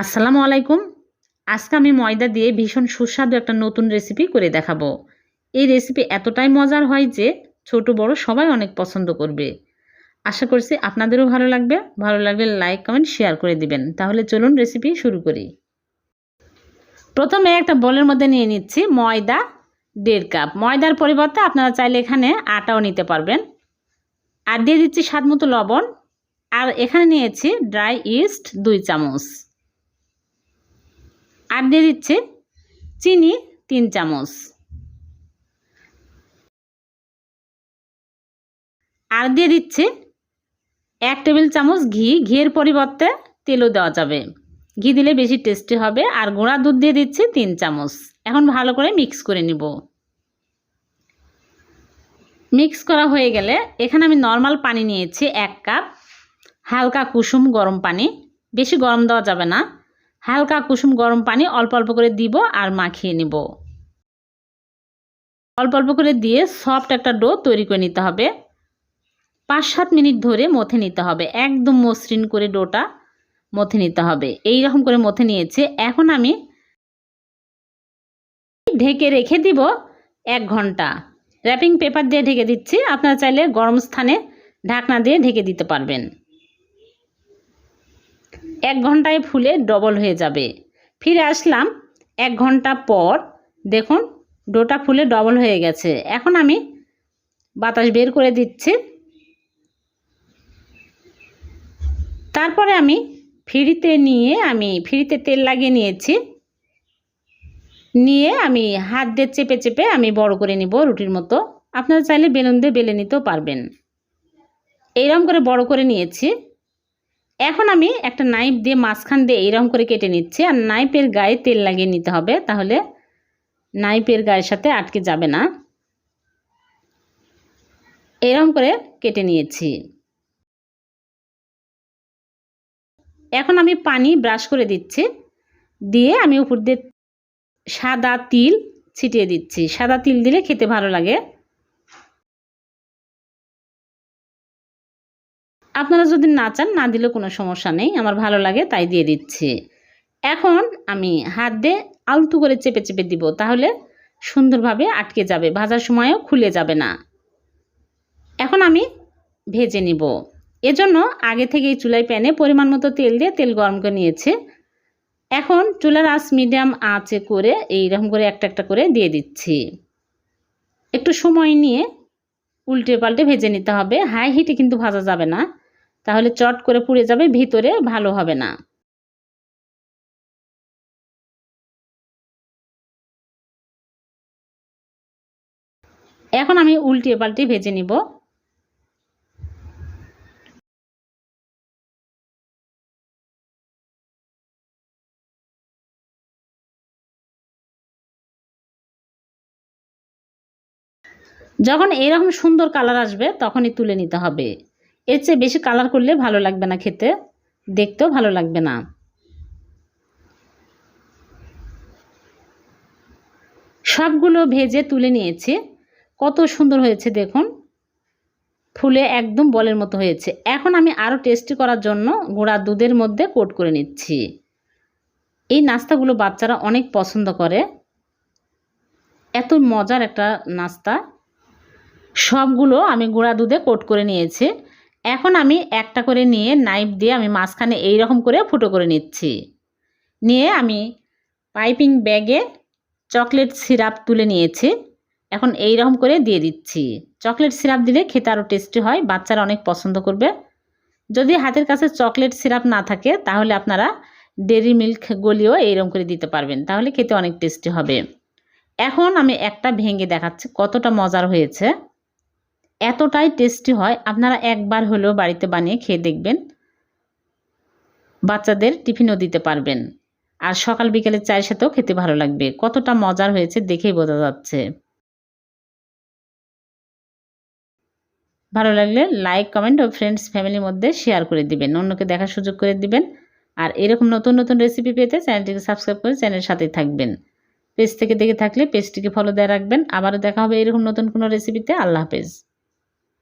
আসসালামু আলাইকুম। আজকে আমি ময়দা দিয়ে ভীষণ সুস্বাদু একটা নতুন রেসিপি করে দেখাবো। এই রেসিপি এতটাই মজার হয় যে ছোট, বড় সবাই অনেক পছন্দ করবে। আশা করছি আপনাদেরও ভালো লাগবে। ভালো লাগলে লাইক কমেন্ট শেয়ার করে দিবেন। তাহলে চলুন রেসিপি শুরু করি। প্রথমে একটা বলের মধ্যে নিয়ে নিচ্ছি ময়দা দেড় কাপ ময়দার পরিবর্তে আপনারা চাইলে এখানে আটাও নিতে পারবেন। আর দিয়ে দিচ্ছি স্বাদ মতো লবণ। আর এখানে নিয়েছি ড্রাই ইস্ট দুই চামচ। আর দিয়ে দিচ্ছে চিনি তিন চামচ। আর দিয়ে দিচ্ছে এক টেবিল চামচ ঘি। ঘিয়ের পরিবর্তে তেলও দেওয়া যাবে। ঘি দিলে বেশি টেস্টি হবে। আর গুঁড়া দুধ দিয়ে দিচ্ছি তিন চামচ। এখন ভালো করে মিক্স করে নিব। মিক্স করা হয়ে গেলে এখানে আমি নর্মাল পানি নিয়েছি এক কাপ হালকা কুসুম গরম পানি। বেশি গরম দেওয়া যাবে না। হালকা কুসুম গরম পানি অল্প অল্প করে দিব আর মাখিয়ে নিব। অল্প অল্প করে দিয়ে সফট একটা ডো তৈরি করে নিতে হবে। পাঁচ সাত মিনিট ধরে মথে নিতে হবে। একদম মসৃণ করে ডোটা মথে নিতে হবে। এই রকম করে মথে নিয়েছে। এখন আমি ঢেকে রেখে দিব এক ঘণ্টা। র্যাপিং পেপার দিয়ে ঢেকে দিচ্ছি। আপনারা চাইলে গরম স্থানে ঢাকনা দিয়ে ঢেকে দিতে পারবেন। এক ঘন্টায় ফুলে ডবল হয়ে যাবে। ফিরে আসলাম এক ঘণ্টা পর। দেখুন, ডোটা ফুলে ডবল হয়ে গেছে। এখন আমি বাতাস বের করে দিচ্ছি। তারপরে আমি ফ্রিতে নিয়ে আমি ফ্রিতে তেল লাগিয়ে নিয়েছি। নিয়ে আমি হাত দিয়ে চেপে চেপে আমি বড় করে নিব রুটির মতো। আপনারা চাইলে বেলুন দিয়ে বেলে নিতেও পারবেন। এইরকম করে বড় করে নিয়েছি। এখন আমি একটা নাইফ দিয়ে মাঝখান দিয়ে এইরকম করে কেটে নিচ্ছি, আর নাইফের গায়ে তেল লাগিয়ে নিতে হবে, তাহলে নাইফের গায়ের সাথে আটকে যাবে না। এরকম করে কেটে নিয়েছি। এখন আমি পানি ব্রাশ করে দিচ্ছি, দিয়ে আমি উপর দিয়ে সাদা তিল ছিটিয়ে দিচ্ছি। সাদা তিল দিলে খেতে ভালো লাগে। আপনারা যদি না চান, না দিলে কোনো সমস্যা নেই, আমার ভালো লাগে, তাই দিয়ে দিচ্ছি। এখন আমি হাত দিয়ে আলতু করে চেপে চেপে দিব, তাহলে সুন্দরভাবে আটকে যাবে, ভাজার সময়ও খুলে যাবে না। এখন আমি ভেজে নিব। এজন্য আগে থেকে এই চুলাই প্যানে পরিমাণ মতো তেল দিয়ে তেল গরম করে নিয়েছে। এখন চুলার আঁচ মিডিয়াম আঁচে করে এইরকম করে একটা একটা করে দিয়ে দিচ্ছি। একটু সময় নিয়ে উল্টে পাল্টে ভেজে নিতে হবে, হাই হিটে কিন্তু ভাজা যাবে না। তাহলে চট করে পুড়ে যাবে, ভিতরে ভালো হবে না। এখন আমি উল্টিয়ে পাল্টি ভেজে নিব। যখন এরকম সুন্দর কালার আসবে, তখনই তুলে নিতে হবে। এর চেয়ে বেশি কালার করলে ভালো লাগবে না খেতে। দেখতেও ভালো লাগবে না। সবগুলো ভেজে তুলে নিয়েছি। কত সুন্দর হয়েছে দেখুন। ফুলে একদম বলের মতো হয়েছে। এখন আমি আরও টেস্টি করার জন্য গুঁড়া দুধের মধ্যে কোট করে নিচ্ছি। এই নাস্তাগুলো বাচ্চারা অনেক পছন্দ করে। এত মজার একটা নাস্তা। সবগুলো আমি গুঁড়া দুধে কোট করে নিয়েছি। এখন আমি একটা করে নিয়ে নাইফ দিয়ে আমি মাঝখানে এই রকম করে ফুটো করে নিচ্ছি। নিয়ে আমি পাইপিং ব্যাগে চকলেট সিরাপ তুলে নিয়েছি। এখন এই রকম করে দিয়ে দিচ্ছি। চকলেট সিরাপ দিলে খেতে আরও টেস্টি হয়, বাচ্চারা অনেক পছন্দ করবে। যদি হাতের কাছে চকলেট সিরাপ না থাকে, তাহলে আপনারা ডেরি মিল্ক গলিও এইরকম করে দিতে পারবেন, তাহলে খেতে অনেক টেস্টি হবে। এখন আমি একটা ভেঙে দেখাচ্ছি, কতটা মজার হয়েছে। এতটাই টেস্টি হয়, আপনারা একবার হলেও বাড়িতে বানিয়ে খেয়ে দেখবেন। বাচ্চাদের টিফিনও দিতে পারবেন। আর সকাল বিকেলের চায়ের সাথেও খেতে ভালো লাগবে। কতটা মজার হয়েছে দেখেই বোঝা যাচ্ছে। ভালো লাগলে লাইক কমেন্ট ও ফ্রেন্ডস ফ্যামিলির মধ্যে শেয়ার করে দিবেন। অন্যকে দেখার সুযোগ করে দিবেন। আর এরকম নতুন নতুন রেসিপি পেতে চ্যানেলটিকে সাবস্ক্রাইব করে চ্যানেলের সাথেই থাকবেন। পেজ থেকে দেখে থাকলে পেজটিকে ফলো দেওয়া রাখবেন। আবারও দেখা হবে এরকম নতুন কোনো রেসিপিতে আল্লাহ হাফেজ।